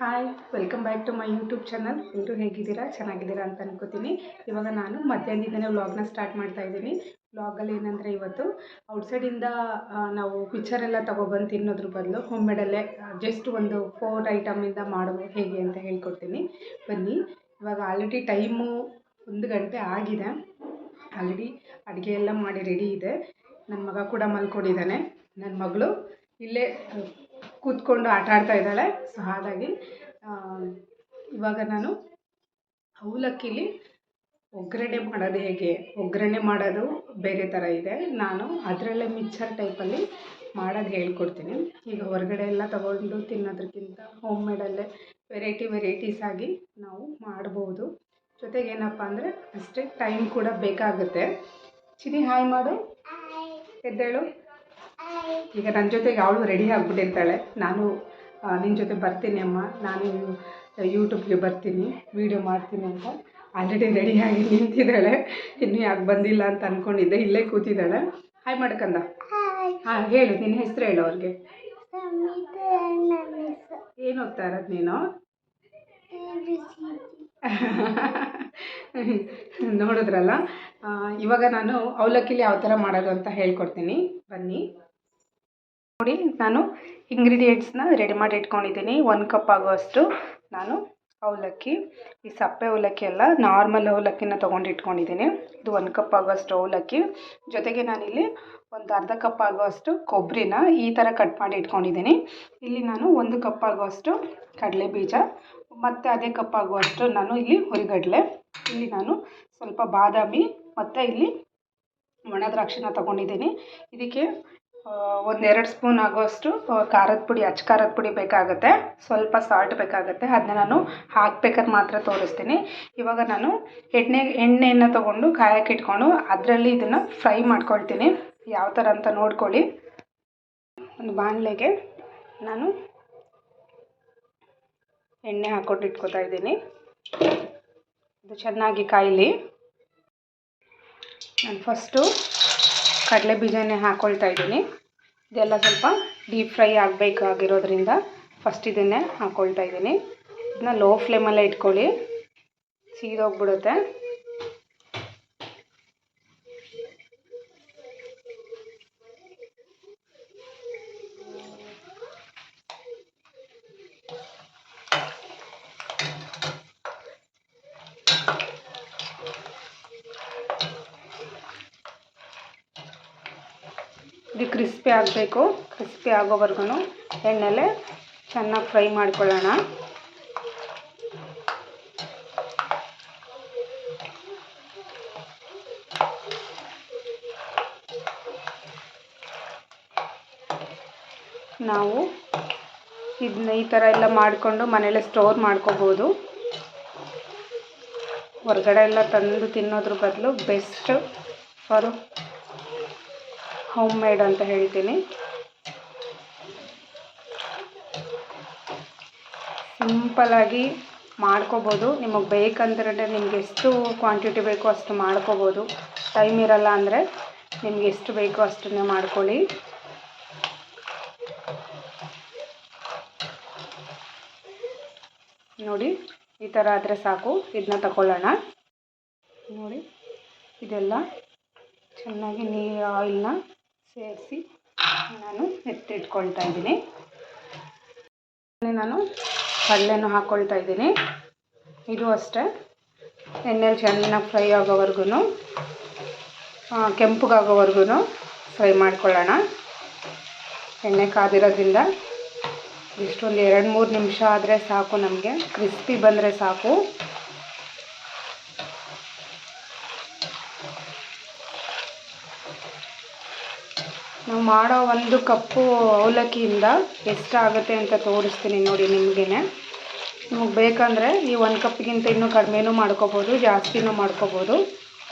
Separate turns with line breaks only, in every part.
Hi welcome back to my YouTube channel ಎಲ್ಲರೂ ಹೇಗಿದ್ದೀರಾ? ಚೆನ್ನಾಗಿದ್ದೀರಾ ಅಂತ ಅನ್ಕೋತೀನಿ. ಇವಾಗ ನಾನು ಮಧ್ಯಾಹ್ನದಿಂದನೇ ವ್ಲಾಗ್ನ ಸ್ಟಾರ್ಟ್ ಮಾಡ್ತಾ ಇದ್ದೀನಿ. ವ್ಲಾಗಲ್ಲಿ ಏನಂದರೆ ಇವತ್ತು ಔಟ್ಸೈಡಿಂದ ನಾವು ಪಿಕ್ಚರ್ ಎಲ್ಲ ತೊಗೊಬಂದು ತಿನ್ನೋದ್ರ ಬದಲು ಹೋಮ್ ಮೇಡಲ್ಲೇ ಜಸ್ಟ್ ಒಂದು ಫೋರ್ ಐಟಮಿಂದ ಮಾಡೋದು ಹೇಗೆ ಅಂತ ಹೇಳ್ಕೊಡ್ತೀನಿ. ಬನ್ನಿ. ಇವಾಗ ಆಲ್ರೆಡಿ ಟೈಮು ಒಂದು ಗಂಟೆ ಆಗಿದೆ. ಆಲ್ರೆಡಿ ಅಡುಗೆ ಎಲ್ಲ ಮಾಡಿ ರೆಡಿ ಇದೆ. ನನ್ನ ಮಗ ಕೂಡ ಮಲ್ಕೊಂಡಿದ್ದಾನೆ. ನನ್ನ ಮಗಳು ಇಲ್ಲೇ ಕೂತ್ಕೊಂಡು ಆಟ ಆಡ್ತಾ ಇದ್ದಾಳೆ. ಸೊ ಹಾಗಾಗಿ ಇವಾಗ ನಾನು ಅವಲಕ್ಕಿಲಿ ಒಗ್ಗರಣೆ ಮಾಡೋದು ಹೇಗೆ? ಒಗ್ಗರಣೆ ಮಾಡೋದು ಬೇರೆ ಥರ ಇದೆ. ನಾನು ಅದರಲ್ಲೇ ಮಿಕ್ಸರ್ ಟೈಪಲ್ಲಿ ಮಾಡೋದು ಹೇಳ್ಕೊಡ್ತೀನಿ. ಈಗ ಹೊರಗಡೆ ಎಲ್ಲ ತೊಗೊಂಡು ತಿನ್ನೋದಕ್ಕಿಂತ ಹೋಮ್ ಮೇಡಲ್ಲೇ ವೆರೈಟಿ ವೆರೈಟೀಸ್ ಆಗಿ ನಾವು ಮಾಡ್ಬೋದು. ಜೊತೆಗೆ ಏನಪ್ಪ ಅಂದರೆ ಅಷ್ಟೇ ಟೈಮ್ ಕೂಡ ಬೇಕಾಗುತ್ತೆ. ಚಿನಿ ಹಾಯ್ ಮಾಡು. ಎದ್ದೇಳು. ಈಗ ನನ್ನ ಜೊತೆಗೆ ಅವಳು ರೆಡಿ ಆಗಿಬಿಟ್ಟಿರ್ತಾಳೆ. ನಾನು ನಿನ್ನ ಜೊತೆ ಬರ್ತೀನಿ ಅಮ್ಮ. ನಾನು ಯೂಟ್ಯೂಬ್ಗೆ ಬರ್ತೀನಿ ವೀಡಿಯೋ ಮಾಡ್ತೀನಿ ಅಂತ. ಆಲ್ರೆಡಿ ರೆಡಿಯಾಗಿ ನಿಂತಿದ್ದಾಳೆ. ಇನ್ನೂ ಯಾಕೆ ಬಂದಿಲ್ಲ ಅಂತ ಅಂದ್ಕೊಂಡಿದ್ದೆ ಇಲ್ಲೇ ಕೂತಿದ್ದಾಳೆ. ಹಾಯ್ ಮಾಡ್ಕಂದ. ಹಾಂ ಹೇಳು ನಿನ್ನ ಹೆಸರು ಹೇಳು ಅವ್ರಿಗೆ. ಏನು ಹೋಗ್ತಾ ಇರೋದು ನೀನು? ನೋಡಿದ್ರಲ್ಲ? ಇವಾಗ ನಾನು ಅವಲಕ್ಕಿಲಿ ಯಾವ ಥರ ಮಾಡೋದು ಅಂತ ಹೇಳ್ಕೊಡ್ತೀನಿ. ಬನ್ನಿ. ನೋಡಿ, ನಾನು ಇಂಗ್ರೀಡಿಯೆಂಟ್ಸ್ನ ರೆಡಿ ಮಾಡಿ ಇಟ್ಕೊಂಡಿದ್ದೀನಿ. ಒಂದು ಕಪ್ ಆಗೋಷ್ಟು ನಾನು ಅವಲಕ್ಕಿ, ಈ ಸಪ್ಪೆ ಅವಲಕ್ಕಿ ಅಲ್ಲ ನಾರ್ಮಲ್ ಅವಲಕ್ಕಿನ ತೊಗೊಂಡು ಇಟ್ಕೊಂಡಿದ್ದೀನಿ. ಇದು ಒಂದು ಕಪ್ ಆಗೋಷ್ಟು ಅವಲಕ್ಕಿ. ಜೊತೆಗೆ ನಾನಿಲ್ಲಿ ಒಂದು ಅರ್ಧ ಕಪ್ ಆಗೋಷ್ಟು ಕೊಬ್ಬರಿನ ಈ ಥರ ಕಟ್ ಮಾಡಿ ಇಟ್ಕೊಂಡಿದ್ದೀನಿ. ಇಲ್ಲಿ ನಾನು ಒಂದು ಕಪ್ ಆಗೋಷ್ಟು ಕಡಲೆ ಬೀಜ ಮತ್ತು ಅದೇ ಕಪ್ ಆಗುವಷ್ಟು ನಾನು ಇಲ್ಲಿ ಹುರಿಗಡಲೆ. ಇಲ್ಲಿ ನಾನು ಸ್ವಲ್ಪ ಬಾದಾಮಿ, ಮತ್ತು ಇಲ್ಲಿ ಒಣ ದ್ರಾಕ್ಷಿನ ತೊಗೊಂಡಿದ್ದೀನಿ. ಇದಕ್ಕೆ ಒಂದೆರಡು ಸ್ಪೂನ್ ಆಗೋಷ್ಟು ಖಾರದ ಪುಡಿ, ಅಚ್ಚ ಖಾರದ ಪುಡಿ ಬೇಕಾಗುತ್ತೆ. ಸ್ವಲ್ಪ ಸಾಲ್ಟ್ ಬೇಕಾಗುತ್ತೆ. ಅದನ್ನ ನಾನು ಹಾಕ್ಬೇಕಾದ್ರೆ ಮಾತ್ರ ತೋರಿಸ್ತೀನಿ. ಇವಾಗ ನಾನು ಎಣ್ಣೆ, ಎಣ್ಣೆಯನ್ನು ತೊಗೊಂಡು ಕಾಯಕ್ಕೆ ಇಟ್ಕೊಂಡು ಅದರಲ್ಲಿ ಇದನ್ನು ಫ್ರೈ ಮಾಡ್ಕೊಳ್ತೀನಿ. ಯಾವ ಥರ ಅಂತ ನೋಡ್ಕೊಳ್ಳಿ. ಒಂದು ಬಾಣಲೆಗೆ ನಾನು ಎಣ್ಣೆ ಹಾಕ್ಕೊಂಡು ಇಟ್ಕೊತಾ ಇದ್ದೀನಿ. ಇದು ಚೆನ್ನಾಗಿ ಕಾಯಲಿ. ನಾನು ಫಸ್ಟು ಕಡಲೆ ಬೀಜನೇ ಹಾಕ್ಕೊಳ್ತಾ ಇದ್ದೀನಿ. ಇದೆಲ್ಲ ಸ್ವಲ್ಪ ಡೀಪ್ ಫ್ರೈ ಆಗಬೇಕಾಗಿರೋದ್ರಿಂದ ಫಸ್ಟ್ ಇದನ್ನೇ ಹಾಕ್ಕೊಳ್ತಾ ಇದ್ದೀನಿ. ಇದನ್ನ ಲೋ ಫ್ಲೇಮಲ್ಲೇ ಇಟ್ಕೊಳ್ಳಿ. ಸೀದೋಗ್ಬಿಡುತ್ತೆ. ಇದು ಕ್ರಿಸ್ಪಿ ಆಗಬೇಕು. ಕ್ರಿಸ್ಪಿ ಆಗೋವರೆಗೂ ಎಣ್ಣೆಲೆ ಚೆನ್ನಾಗಿ ಫ್ರೈ ಮಾಡ್ಕೊಳ್ಳೋಣ. ನಾವು ಇದನ್ನ ಈ ಥರ ಎಲ್ಲ ಮಾಡಿಕೊಂಡು ಮನೇಲೆ ಸ್ಟೋರ್ ಮಾಡ್ಕೋಬೋದು. ಹೊರಗಡೆ ಎಲ್ಲ ತಂದು ತಿನ್ನೋದ್ರ ಬದಲು ಬೆಸ್ಟ್ ಫಾರ್ ಹೋಮ್ ಮೇಡ್ ಅಂತ ಹೇಳ್ತೀನಿ. ಸಿಂಪಲಾಗಿ ಮಾಡ್ಕೋಬೋದು. ನಿಮಗೆ ಬೇಕಂದ್ರೆ ನಿಮ್ಗೆ ಎಷ್ಟು ಕ್ವಾಂಟಿಟಿ ಬೇಕೋ ಅಷ್ಟು ಮಾಡ್ಕೋಬೋದು. ಟೈಮ್ ಇರಲ್ಲ ಅಂದರೆ ನಿಮ್ಗೆ ಎಷ್ಟು ಬೇಕೋ ಅಷ್ಟನ್ನೇ ಮಾಡ್ಕೊಳ್ಳಿ. ನೋಡಿ, ಈ ಥರ ಆದರೆ ಸಾಕು. ಇದನ್ನ ತಗೊಳ್ಳೋಣ ನೋಡಿ, ಇದೆಲ್ಲ ಚೆನ್ನಾಗಿ ನೀರು ಆಯಿಲ್ನ ಸೇರಿಸಿ ನಾನು ಎತ್ತಿಟ್ಕೊಳ್ತಾ ಇದ್ದೀನಿ. ನಾನು ಕಡಲೆನೂ ಹಾಕ್ಕೊಳ್ತಾ ಇದ್ದೀನಿ. ಇದು ಅಷ್ಟೇ. ಎಣ್ಣೆಲಿ ಚೆನ್ನಾಗಿ ಫ್ರೈ ಆಗೋವರೆಗೂ ಕೆಂಪಗಾಗೋವರೆಗೂ ಫ್ರೈ ಮಾಡ್ಕೊಳ್ಳೋಣ. ಎಣ್ಣೆ ಕಾದಿರೋದ್ರಿಂದ ಇಷ್ಟೊಂದು ಎರಡು ಮೂರು ನಿಮಿಷ ಆದರೆ ಸಾಕು ನಮಗೆ. ಕ್ರಿಸ್ಪಿ ಬಂದರೆ ಸಾಕು. ನಾವು ಮಾಡೋ ಒಂದು ಕಪ್ಪು ಅವಲಕ್ಕಿಯಿಂದ ಎಷ್ಟಾಗುತ್ತೆ ಅಂತ ತೋರಿಸ್ತೀನಿ ನೋಡಿ ನಿಮಗೇ ನಿಮಗೆ ಬೇಕಂದರೆ ಈ ಒಂದು ಕಪ್ಗಿಂತ ಇನ್ನೂ ಕಡಿಮೆನೂ ಮಾಡ್ಕೋಬೋದು, ಜಾಸ್ತಿನೂ ಮಾಡ್ಕೋಬೋದು.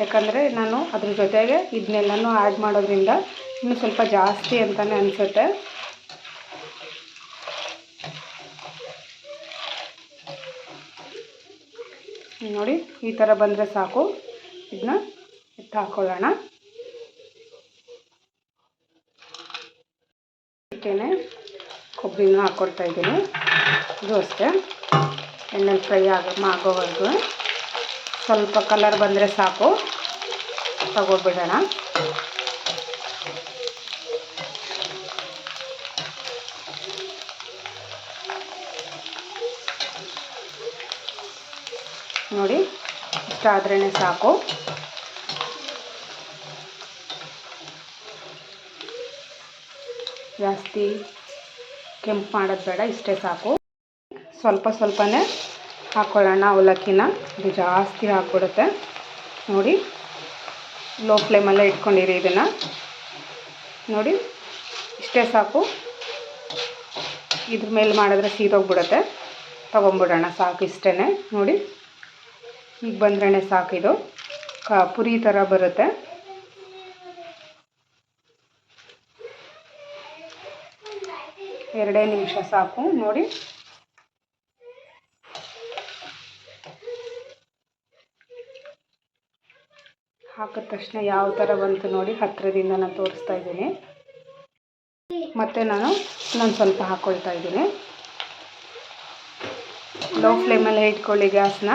ಯಾಕಂದರೆ ನಾನು ಅದ್ರ ಜೊತೆಗೆ ಇದನ್ನೆಲ್ಲನೂ ಆ್ಯಡ್ ಮಾಡೋದ್ರಿಂದ ಇನ್ನೂ ಸ್ವಲ್ಪ ಜಾಸ್ತಿ ಅಂತಲೇ ಅನಿಸುತ್ತೆ. ನೋಡಿ, ಈ ಥರ ಬಂದರೆ ಸಾಕು. ಇದನ್ನ ಎತ್ತು ಹಾಕ್ಕೊಳ್ಳೋಣ ಅದಕ್ಕೇ ಕೊಬ್ಬರಿನೂ ಹಾಕ್ಕೊಡ್ತಾ ಇದ್ದೀನಿ. ಇದು ಅಷ್ಟೇ. ಎಣ್ಣೆಲಿ ಫ್ರೈ ಆಗ, ಆಗೋವರೆಗೂ. ಸ್ವಲ್ಪ ಕಲರ್ ಬಂದರೆ ಸಾಕು. ತಗೋಬಿಡೋಣ. ನೋಡಿ, ಇಷ್ಟ ಆದ್ರೇ ಸಾಕು. ಜಾಸ್ತಿ ಕೆಂಪು ಮಾಡೋದು ಬೇಡ, ಇಷ್ಟೇ ಸಾಕು. ಸ್ವಲ್ಪ ಸ್ವಲ್ಪನೇ ಹಾಕ್ಕೊಳ್ಳೋಣ ಅವಲಕ್ಕಿನ. ಇದು ಜಾಸ್ತಿ ಹಾಕ್ಬಿಡುತ್ತೆ. ನೋಡಿ, ಲೋ ಫ್ಲೇಮಲ್ಲೇ ಇಟ್ಕೊಂಡಿರಿ ಇದನ್ನು. ನೋಡಿ, ಇಷ್ಟೇ ಸಾಕು. ಇದ್ರ ಮೇಲೆ ಮಾಡಿದ್ರೆ ಸೀದೋಗ್ಬಿಡುತ್ತೆ. ತೊಗೊಂಬಿಡೋಣ, ಸಾಕು ಇಷ್ಟೇ ನೋಡಿ, ಈಗ ಬಂದ್ರೇ ಸಾಕು ಇದು. ಕ ಪುರಿ ಥರ ಬರುತ್ತೆ. ಎರಡೇ ನಿಮಿಷ ಸಾಕು, ನೋಡಿ. ಹಾಕಿದ ತಕ್ಷಣ ಯಾವ ಥರ ಬಂತು ನೋಡಿ, ಹತ್ತಿರದಿಂದ ನಾನು ತೋರಿಸ್ತಾ ಇದ್ದೀನಿ. ಮತ್ತು ನಾನು ನಾನು ಸ್ವಲ್ಪ ಹಾಕ್ಕೊಳ್ತಾ ಇದ್ದೀನಿ. ಲೋ ಫ್ಲೇಮಲ್ಲೇ ಇಟ್ಕೊಳ್ಳಿ ಗ್ಯಾಸ್ನ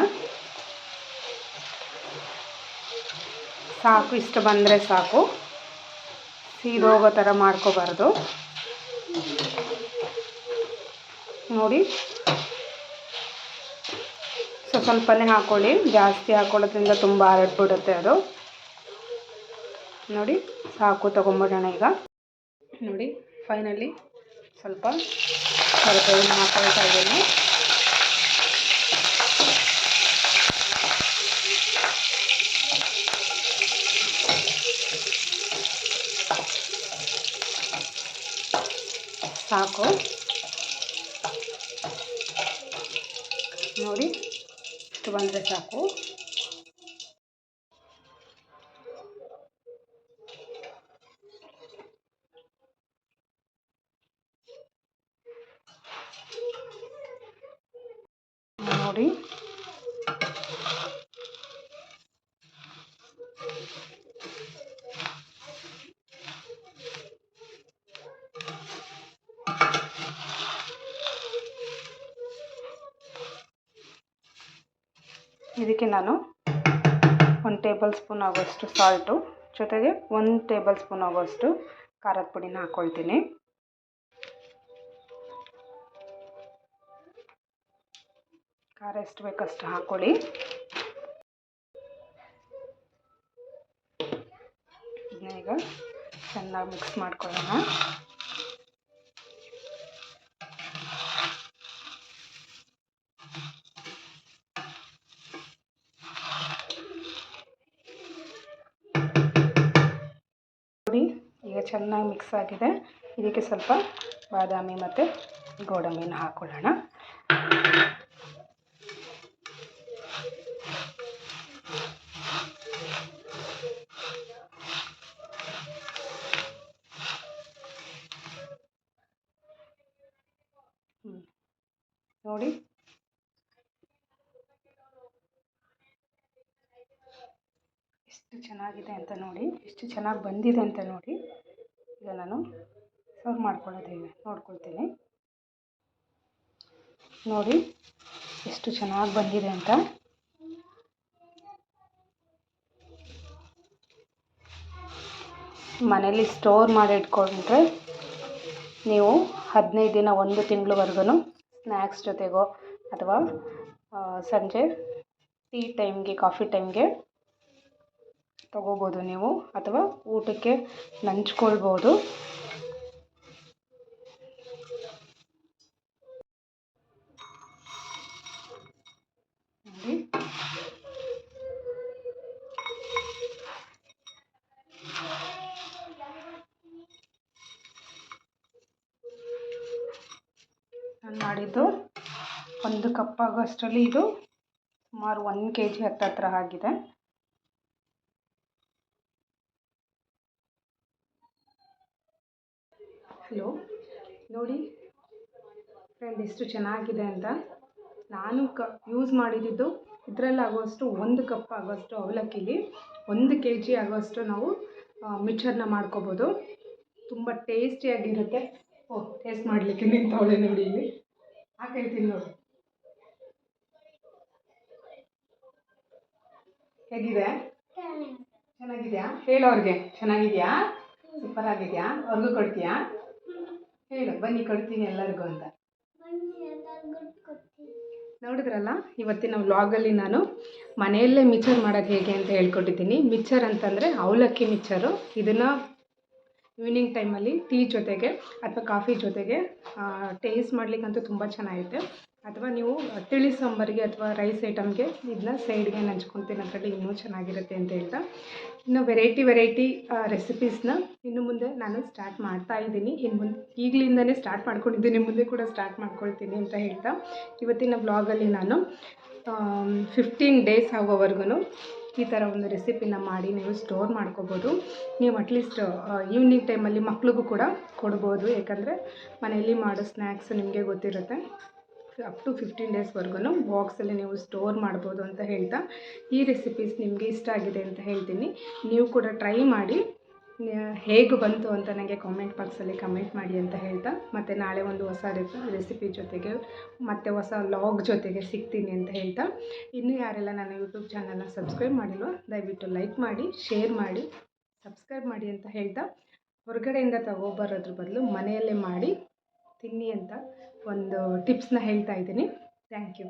ಸಾಕು, ಇಷ್ಟು ಬಂದರೆ ಸಾಕು. ಸೀದೋಗೋ ಥರ ಮಾಡ್ಕೋಬಾರ್ದು. ನೋಡಿ. ಸೊ ಸ್ವಲ್ಪನೇ ಹಾಕ್ಕೊಳ್ಳಿ ಜಾಸ್ತಿ ಹಾಕ್ಕೊಳ್ಳೋದ್ರಿಂದ ತುಂಬ ಹರಡ್ಬಿಡುತ್ತೆ ಅದು. ನೋಡಿ, ಸಾಕು ತೊಗೊಂಬಿಡೋಣ ಈಗ. ನೋಡಿ ಫೈನಲಿ ಸ್ವಲ್ಪ ಸ್ವಲ್ಪ ಹಾಕೊಳ್ತಾ ಇದ್ದೀನಿ. ಸಾಕು ನೋಡಿ ಇಷ್ಟು ಬಂದರೆ ಸಾಕು ನೋಡಿ ಇದಕ್ಕೆ ನಾನು ಒಂದು ಟೇಬಲ್ ಸ್ಪೂನ್ ಆಗೋಷ್ಟು ಸಾಲ್ಟು, ಜೊತೆಗೆ ಒಂದು ಟೇಬಲ್ ಸ್ಪೂನ್ ಆಗೋಷ್ಟು ಖಾರದ ಪುಡಿನ ಹಾಕ್ಕೊಳ್ತೀನಿ ಖಾರ ಎಷ್ಟು ಬೇಕಷ್ಟು ಹಾಕ್ಕೊಳ್ಳಿ ಇದನ್ನ ಈಗ ಚೆನ್ನಾಗಿ ಮಿಕ್ಸ್ ಮಾಡ್ಕೊಳ್ಳೋಣ. ಚೆನ್ನಾಗಿ ಮಿಕ್ಸ್ ಆಗಿದೆ. ಇದಕ್ಕೆ ಸ್ವಲ್ಪ ಬಾದಾಮಿ ಮತ್ತು ಗೋಡಂಬಿನ ಹಾಕ್ಕೊಳ್ಳೋಣ ನೋಡಿ. ಎಷ್ಟು ಚೆನ್ನಾಗಿದೆ ಅಂತ ನೋಡಿ. ಎಷ್ಟು ಚೆನ್ನಾಗಿ ಬಂದಿದೆ ಅಂತ ನೋಡಿ. ಈಗ ನಾನು ಸರ್ವ್ ಮಾಡ್ಕೊಳ್ಳೋದಿಲ್ಲ ನೋಡ್ಕೊಳ್ತೀನಿ. ನೋಡಿ ಎಷ್ಟು ಚೆನ್ನಾಗಿ ಬಂದಿದೆ ಅಂತ. ಮನೇಲಿ ಸ್ಟೋರ್ ಮಾಡಿ ಇಟ್ಕೊಂಡ್ರೆ ನೀವು ಹದಿನೈದು ದಿನ ಒಂದು ತಿಂಗಳವರೆಗೂ ಸ್ನ್ಯಾಕ್ಸ್ ಜೊತೆಗೋ ಅಥವಾ ಸಂಜೆ ಟೀ ಟೈಮ್ಗೆ, ಕಾಫಿ ಟೈಮ್ಗೆ ತೊಗೋಬೋದು ನೀವು, ಅಥವಾ ಊಟಕ್ಕೆ ನಂಚ್ಕೊಳ್ಬೋದು. ನೋಡಿ. ನಾನು ಮಾಡಿದ್ದು ಒಂದು ಕಪ್ ಆಗೋಷ್ಟರಲ್ಲಿ ಇದು ಸುಮಾರು ಒಂದು ಕೆ ಜಿ ಹತ್ತತ್ರ ಆಗಿದೆ. ನೋಡಿ ಫ್ರೆಂಡ್ ಎಷ್ಟು ಚೆನ್ನಾಗಿದೆ ಅಂತ. ನಾನು ಕ ಯೂಸ್ ಮಾಡಿದ್ದು ಇದರಲ್ಲಿ ಆಗೋಷ್ಟು ಒಂದು ಕಪ್ ಆಗೋಷ್ಟು ಅವಲಕ್ಕಿಲಿ ಒಂದು ಕೆ ಜಿ ಆಗುವಷ್ಟು ನಾವು ಮಿಕ್ಸರ್ನ ಮಾಡ್ಕೋಬೋದು. ತುಂಬ ಟೇಸ್ಟಿಯಾಗಿರುತ್ತೆ ಓಹ್ ಟೇಸ್ಟ್ ಮಾಡಲಿಕ್ಕೆ ನಿಂತವಳೆ ನೋಡಿ ಇಲ್ಲಿ. ಹಾಕೈತೀನಿ ನೋಡಿ. ಹೇಗಿದೆ? ಚೆನ್ನಾಗಿದೆಯಾ? ಹೇಳೋರಿಗೆ ಚೆನ್ನಾಗಿದೆಯಾ? ಸೂಪರ್ ಆಗಿದೆಯಾ? ಅವ್ರಿಗೂ ಕೊಡ್ತೀಯಾ? ಹೇಳು ಬನ್ನಿ ಕೊಡ್ತೀನಿ ಎಲ್ಲರಿಗೂ ಅಂತ. ನೋಡಿದ್ರಲ್ಲ ಇವತ್ತಿನ ವ್ಲಾಗಲ್ಲಿ ನಾನು ಮನೆಯಲ್ಲೇ ಮಿಕ್ಸರ್ ಮಾಡೋದು ಹೇಗೆ ಅಂತ ಹೇಳ್ಕೊಟ್ಟಿದ್ದೀನಿ. ಮಿಕ್ಸರ್ ಅಂತಂದರೆ ಅವಲಕ್ಕಿ ಮಿಕ್ಸರು ಇದನ್ನು ಈವ್ನಿಂಗ್ ಟೈಮಲ್ಲಿ ಟೀ ಜೊತೆಗೆ ಅಥವಾ ಕಾಫಿ ಜೊತೆಗೆ ಟೇಸ್ಟ್ ಮಾಡಲಿಕ್ಕಂತೂ ತುಂಬ ಚೆನ್ನಾಗಿದೆ ಅಥವಾ ನೀವು ತಿಳಿ ಸಾಂಬಾರಿಗೆ ಅಥವಾ ರೈಸ್ ಐಟಮ್ಗೆ ಇದನ್ನ ಸೈಡ್ಗೆ ನಂಚ್ಕೊಂಡು ತಿನ್ನೋದ್ರಲ್ಲಿ ಇನ್ನೂ ಚೆನ್ನಾಗಿರುತ್ತೆ ಅಂತ ಹೇಳ್ತಾ. ಇನ್ನು ವೆರೈಟಿ ವೆರೈಟಿ ರೆಸಿಪೀಸ್ನ ಇನ್ನು ಮುಂದೆ ನಾನು ಸ್ಟಾರ್ಟ್ ಮಾಡ್ತಾ ಇದ್ದೀನಿ. ಇನ್ನು ಮುಂದೆ ಈಗಲಿಂದನೇ ಸ್ಟಾರ್ಟ್ ಮಾಡ್ಕೊಂಡಿದ್ದೀನಿ, ಮುಂದೆ ಕೂಡ ಸ್ಟಾರ್ಟ್ ಮಾಡ್ಕೊಳ್ತೀನಿ ಅಂತ ಹೇಳ್ತಾ. ಇವತ್ತಿನ ಬ್ಲಾಗಲ್ಲಿ ನಾನು ಫಿಫ್ಟೀನ್ ಡೇಸ್ ಆಗೋವರೆಗೂ ಈ ಥರ ಒಂದು ರೆಸಿಪಿನ ಮಾಡಿ ನೀವು ಸ್ಟೋರ್ ಮಾಡ್ಕೋಬೋದು. ನೀವು ಅಟ್ಲೀಸ್ಟ್ ಈವ್ನಿಂಗ್ ಟೈಮಲ್ಲಿ ಮಕ್ಳಿಗೂ ಕೂಡ ಕೊಡ್ಬೋದು. ಯಾಕಂದರೆ ಮನೆಯಲ್ಲಿ ಮಾಡೋ ಸ್ನ್ಯಾಕ್ಸ್ ನಿಮಗೆ ಗೊತ್ತಿರುತ್ತೆ. ಅಪ್ ಟು ಫಿಫ್ಟೀನ್ ಡೇಸ್ವರೆಗೂ ಬಾಕ್ಸಲ್ಲಿ ನೀವು ಸ್ಟೋರ್ ಮಾಡ್ಬೋದು ಅಂತ ಹೇಳ್ತಾ ಈ ರೆಸಿಪೀಸ್ ನಿಮಗೆ ಇಷ್ಟ ಆಗಿದೆ ಅಂತ ಹೇಳ್ತೀನಿ. ನೀವು ಕೂಡ ಟ್ರೈ ಮಾಡಿ ಹೇಗೆ ಬಂತು ಅಂತ ನನಗೆ ಕಾಮೆಂಟ್ ಬಾಕ್ಸಲ್ಲಿ ಕಮೆಂಟ್ ಮಾಡಿ ಅಂತ ಹೇಳ್ತಾ ಮತ್ತು ನಾಳೆ ಒಂದು ಹೊಸ ರೆಸಿಪಿ ಜೊತೆಗೆ ಮತ್ತು ಹೊಸ ಲಾಗ್ ಜೊತೆಗೆ ಸಿಗ್ತೀನಿ ಅಂತ ಹೇಳ್ತಾ. ಇನ್ನೂ ಯಾರೆಲ್ಲ ನನ್ನ ಯೂಟ್ಯೂಬ್ ಚಾನಲ್ನ ಸಬ್ಸ್ಕ್ರೈಬ್ ಮಾಡಿಲ್ವೋ, ದಯವಿಟ್ಟು ಲೈಕ್ ಮಾಡಿ ಶೇರ್ ಮಾಡಿ ಸಬ್ಸ್ಕ್ರೈಬ್ ಮಾಡಿ ಅಂತ ಹೇಳ್ತಾ. ಹೊರಗಡೆಯಿಂದ ತಗೋಬರೋದ್ರ ಬದಲು ಮನೆಯಲ್ಲೇ ಮಾಡಿ ತಿನ್ನಿ ಅಂತ ಒಂದು ಟಿಪ್ಸ್ನ ಹೇಳ್ತಾ ಇದ್ದೀನಿ. Thank you